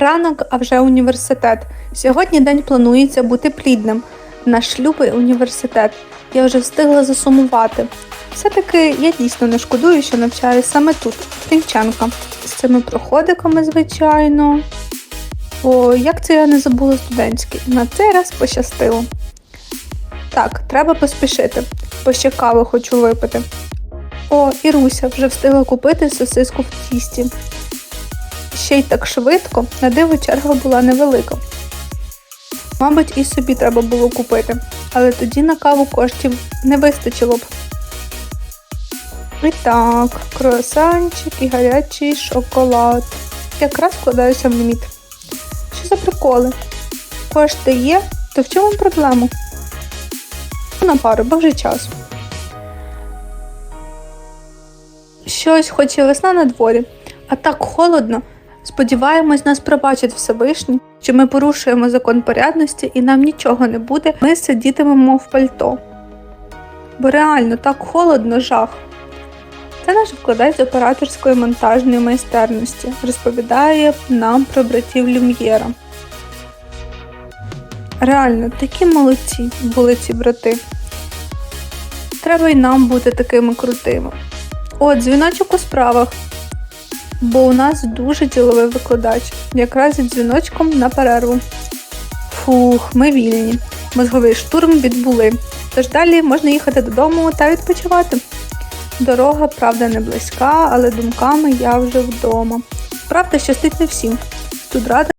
Ранок, а вже університет. Сьогодні день планується бути плідним. Наш любий університет. Я вже встигла засумувати. Все-таки я дійсно не шкодую, що навчаюсь саме тут, в. З цими проходиками, звичайно. О, як це я не забула студентський. На цей раз пощастило. Так, треба поспішити, бо ще кави хочу випити. О, і Руся вже встигла купити сосиску в тісті. Ще й так швидко, на диво черга була невелика. Мабуть, і собі треба було купити, але тоді на каву коштів не вистачило б. І так, круасанчик і гарячий шоколад. Якраз вкладаюся в ліміт. Що за приколи? Кошти є, то в чому проблема? На пару, бо вже час. Щось, хоч і весна на дворі, а так холодно. Сподіваємось, нас пробачить Всевишній, що ми порушуємо закон порядності і нам нічого не буде, ми сидітимемо в пальто. Бо реально так холодно жах. Це наш вкладач з операторської монтажної майстерності, розповідає нам про братів Люм'єра. Реально, такі молодці були ці брати. Треба й нам бути такими крутими. О, дзвіночок у справах. Бо у нас дуже діловий викладач, якраз із дзвіночком на перерву. Фух, ми вільні. Мозговий штурм відбули. Тож далі можна їхати додому та відпочивати. Дорога, правда, не близька, але думками я вже вдома. Правда, щастить не всім. Тут рада